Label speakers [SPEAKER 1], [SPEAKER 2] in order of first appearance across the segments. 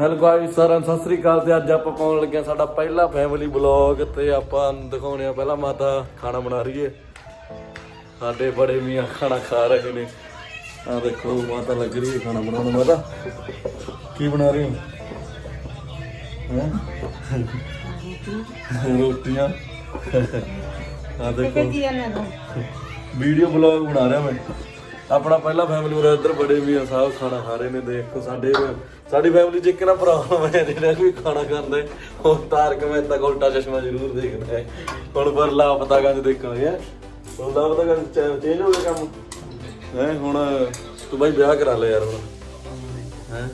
[SPEAKER 1] Hello guys ਸਾਰਿਆਂ ਨੂੰ ਸਤਿ ਸ੍ਰੀ ਅਕਾਲ ਤੇ ਅੱਜ ਆਪਾਂ ਪਾਉਣ ਲੱਗੇ ਹਾਂ ਸਾਡਾ ਪਹਿਲਾ ਫੈਮਿਲੀ ਬਲੌਗ ਤੇ ਆਪਾਂ ਦਿਖਾਉਣੇ ਆ ਪਹਿਲਾਂ ਮਾਤਾ ਖਾਣਾ ਬਣਾ ਰਹੀ ਏ। ਸਾਡੇ ਬੜੇ ਮੀਆਂ ਖਾਣਾ ਖਾ ਰਹੇ ਨੇ। ਆ ਦੇਖੋ ਮਾਤਾ ਲੱਗ ਰਹੀ ਹੈ ਖਾਣਾ ਬਣਾਉਣ। ਮਾਤਾ ਕੀ ਬਣਾ ਰਹੀ ਹੋ? ਹੈਂ? ਰੋਟੀਆਂ। ਆ ਦੇਖੋ। ਵੀਡੀਓ ਬਲੌਗ ਬਣਾ ਰਿਹਾ ਮੈਂ। ਆਪਣਾ ਪਹਿਲਾ ਫੈਮਿਲੀ ਉਰੇ ਇੱਧਰ ਬੜੇ ਵੀ ਆ ਸਾਹਿਬ ਖਾਣਾ ਖਾ ਰਹੇ ਨੇ, ਦੇਖੋ ਸਾਡੇ ਸਾਡੀ ਫੈਮਿਲੀ ਚ ਇੱਕ ਨਾ ਪ੍ਰੋਬਲਮ ਹੈ, ਜਿਹੜਾ ਵੀ ਖਾਣਾ ਖਾਂਦਾ, ਉਹ ਤਾਰਕ ਮਹਿਤਾ ਕਾ ਚਸ਼ਮਾ ਜ਼ਰੂਰ ਦੇਖਦਾ ਹੈ। ਹੁਣ ਪਰ ਲਾਪਤਾ ਗੰਜ ਦੇਖਾਂਗੇ ਹੁਣ ਲਾਪਤਾ ਗੰਜ ਚੇਂਜ ਹੋ ਗਿਆ ਕੰਮ? ਹੈ, ਹੁਣ ਤੂੰ ਬਾਈ ਵਿਆਹ ਕਰਾ ਲੈ ਯਾਰ ਹੁਣ। ਹੈ?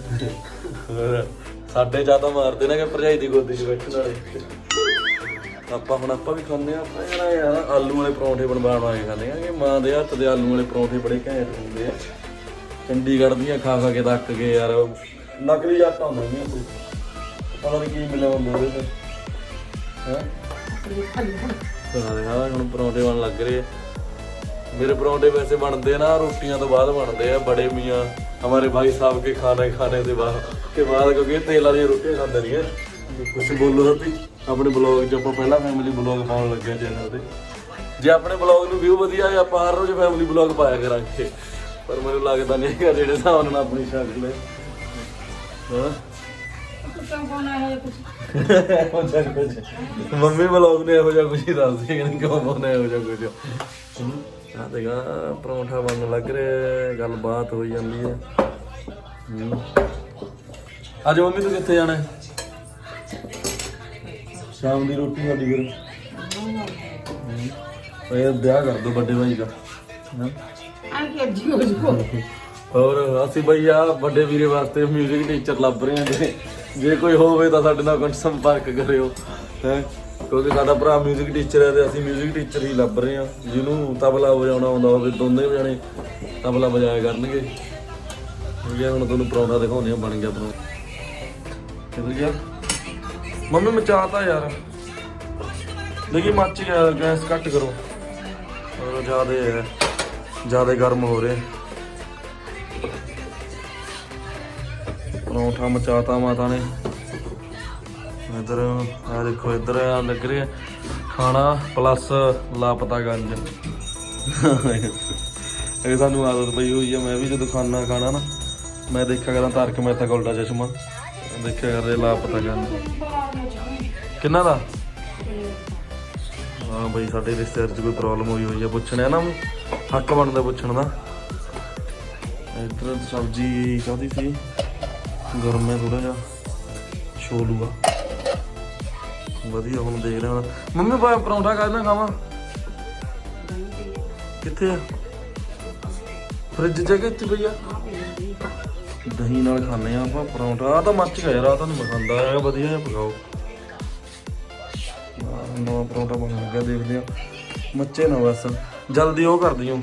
[SPEAKER 1] ਹੋਰ, ਸਾਡੇ ਜ਼ਿਆਦਾ ਮਾਰਦੇ ਨੇ ਕਿ ਭਰਜਾਈ ਦੀ ਗੋਦੀ 'ਚ ਬੈਠਣ ਵਾਲੇ। ਆਪਾਂ ਹੁਣ ਆਪਾਂ ਵੀ ਖਾਂਦੇ ਆ ਆਪਾਂ ਯਾਰ ਯਾਰ ਆਲੂ ਵਾਲੇ ਪਰੌਂਠੇ ਬਣਵਾਉਣ ਆਏ ਖਾਂਦੇ ਆ ਕਿ ਮਾਂ ਦੇ ਹੱਥ ਦੇ ਆਲੂ ਵਾਲੇ ਪਰੌਂਠੇ ਬੜੇ ਘੈਂਟ ਹੁੰਦੇ ਆ। ਚੰਡੀਗੜ੍ਹ ਦੀਆਂ ਖਾ ਖਾ ਕੇ ਤੱਕ ਗਏ ਯਾਰ ਨਕਲੀ ਆਟਾ ਹੁੰਦਾ ਨਹੀਂ ਉੱਥੇ। ਪਤਾ ਨਹੀਂ ਕੀ ਮਿਲਿਆ ਹੁੰਦਾ ਉਹਦੇ ਤੇ। ਹੈ? ਹਾਂ ਹੁਣ ਪਰੌਂਠੇ ਬਣ ਲੱਗ ਰਹੇ ਆ। ਮੇਰੇ ਪਰੌਂਠੇ ਵੈਸੇ ਬਣਦੇ ਨਾ, ਰੋਟੀਆਂ ਤੋਂ ਬਾਅਦ ਬਣਦੇ ਆ, ਬੜੇ ਮੀਆਂ। ਹਮਾਰੇ ਭਾਈ ਸਾਹਿਬ ਕੇ ਖਾਣੇ ਖਾਣੇ ਦੇ ਬਾਅਦ, ਕੇ ਬਾਅਦ ਕਿਉਂਕਿ ਇਹ ਤੇਲ ਵਾਲੀਆਂ ਰੋਟੀਆਂ ਖਾਂਦੇ ਨਹੀਂ ਕੁਝ ਬੋਲੋ ਸਤੀ ਆਪਣੇ ਬਲੌਗ 'ਚ ਆਪਾਂ ਪਹਿਲਾਂ ਫੈਮਿਲੀ ਬਲੌਗ ਪਾਉਣ ਲੱਗੇ ਚੈਨਲ ਤੇ। ਜੇ ਆਪਣੇ ਬਲੌਗ ਨੂੰ ਵਿਊ ਵਧੀਆ ਆਏ ਆਪਾਂ ਹਰ ਰੋਜ਼ ਫੈਮਿਲੀ ਬਲੌਗ ਪਾਇਆ ਕਰਾਂਗੇ। ਪਰ ਮੈਨੂੰ ਲੱਗਦਾ ਨਹੀਂ ਹੈਗਾ ਜਿਹੜੇ ਹਿਸਾਬ ਨਾਲ ਆਪਣੀ ਸ਼ਕਲ ਹੈ। ਹਾਂ। ਮੰਮੀ ਬਲੌਗ ਨੇ ਇਹੋ ਜਿਹਾ ਕੁਝ ਹੀ ਦੱਸ ਦਿੱਤਾ ਕਿ ਕਿਉਂ ਬੋਨੇ ਇਹੋ ਜਿਹਾ ਕੁਝ ਆ ਦੇਖਾ ਪਰੌਂਠਾ ਬਣਨ ਲੱਗ ਰਿਹਾ ਗੱਲਬਾਤ ਹੋਈ ਜਾਂਦੀ ਹੈ। ਹੂੰ। ਅੱਜ ਮੰਮੀ ਤੂੰ ਕਿੱਥੇ ਜਾਣਾ ਹੈ? ਸ਼ਾਮ ਦੀ ਰੋਟੀ ਸਾਡੀ ਫਿਰ ਹੂੰ। ਇਹ ਵਿਆਹ ਕਰ ਦੋ ਵੱਡੇ ਭਾਈ ਦਾ ਹਾਂ ਹੋਰ ਅਸੀਂ ਬਈ ਆ ਵੱਡੇ ਵੀਰੇ ਵਾਸਤੇ 뮤직 ਟੀਚਰ ਲੱਭ ਰਹੇ ਹਾਂ ਜੇ ਜੇ ਕੋਈ ਹੋਵੇ ਤਾਂ ਸਾਡੇ ਨਾਲ ਕੰਟ ਸੰਪਰਕ ਕਰਿਓ ਹੈ ਕਿਉਂਕਿ ਸਾਡਾ ਭਰਾ 뮤직 ਟੀਚਰ ਹੈ ਤੇ ਅਸੀਂ 뮤직 ਟੀਚਰ ਹੀ ਲੱਭ ਰਹੇ ਹਾਂ ਜਿਹਨੂੰ ਤਬਲਾ ਵਜਾਉਣਾ ਆਉਂਦਾ ਹੋਵੇ ਦੋਨੇ ਜਣੇ ਤਬਲਾ ਵਜਾਇਆ ਕਰਨਗੇ ਇਹ ਹੁਣ ਤੁਹਾਨੂੰ ਪਰੌਂਠਾ ਦਿਖਾਉਂਦੇ ਆ ਬਣ ਗਿਆ ਪਰੌਂਠਾ ਕਿੱਧਰ ਗਿਆ ਮੰਮੀ ਮਚਾਤਾ ਯਾਰ। ਦੇਖੀ, ਮੱਚ ਗਿਆ, ਗੈਸ ਕੱਟ ਕਰੋ। ਔਰ ਜਿਆਦੇ ਹੈ, ਜ਼ਿਆਦਾ ਗਰਮ ਹੋ ਰਹੇ। ਪਰੌਂਠਾ ਮਚਾਤਾ ਮਾਤਾ ਨੇ। ਇਧਰ ਆ ਦੇਖੋ, ਇਧਰ ਆ ਲੱਗ ਰਿਹਾ। ਖਾਣਾ ਪਲੱਸ ਲਾਪਤਾ ਗੰਜ। ਇਹ ਸਾਨੂੰ ਆਦਤ ਪਈ ਹੋਈ ਆ। ਮੈਂ ਵੀ ਜਦੋਂ ਖਾਣਾ ਖਾਣਾ ਨਾ, ਮੈਂ ਦੇਖਿਆ ਕਰਾਂ, ਤਾਰਕ ਮਹਿਤਾ ਕਾ ਚਸ਼ਮਾ। ਦੇਖਿਆ ਕਰਦੇ ਲਾਪਤਾ ਗੰਜ। ਕਿੰਨਾ ਦਾ? ਹਾਂ ਬਈ, ਸਾਡੇ ਰਿਸ਼ਤੇਦਾਰ 'ਚ ਕੋਈ ਪ੍ਰੋਬਲਮ ਹੋਈ ਹੋਈ ਆ, ਪੁੱਛਣਾ ਨਾ ਹੱਕ ਬਣਦਾ ਪੁੱਛਣ ਦਾ। ਇਧਰ ਸਬਜ਼ੀ ਕਾਹਦੀ ਸੀ? ਗਰਮ ਹੈ ਥੋੜਾ ਜਿਹਾ ਛੋਲੂਗਾ ਵਧੀਆ, ਹੁਣ ਦੇਖ ਰਿਹਾ ਮੰਮੀ, ਪਾ ਪਰੌਂਠਾ ਕਾਹਦੇ ਖਾਵਾਂ? ਕਿੱਥੇ ਆ? ਫ੍ਰਿਜ ਚ ਕਿੱਥੇ ਪਈ ਆ ਦਹੀਂ ਨਾਲ ਖਾਣੇ ਆ ਆਪਾਂ ਪਰੌਂਠਾ। ਆ ਤਾਂ ਮੱਚ ਗਿਆ ਯਾਰ ਆ ਤਾਂ ਨਹੀਂ ਮੈਂ ਖਾਂਦਾ ਵਧੀਆ ਜਿਹਾ ਪਕਾਓ। ਨਵਾਂ ਪਰੌਂਠਾ ਬਣ ਗਿਆ ਦੇਖਦੇ ਆ ਮੱਚੇ ਨਾ ਬਸ ਜਲਦੀ ਉਹ ਕਰ ਦਿਓ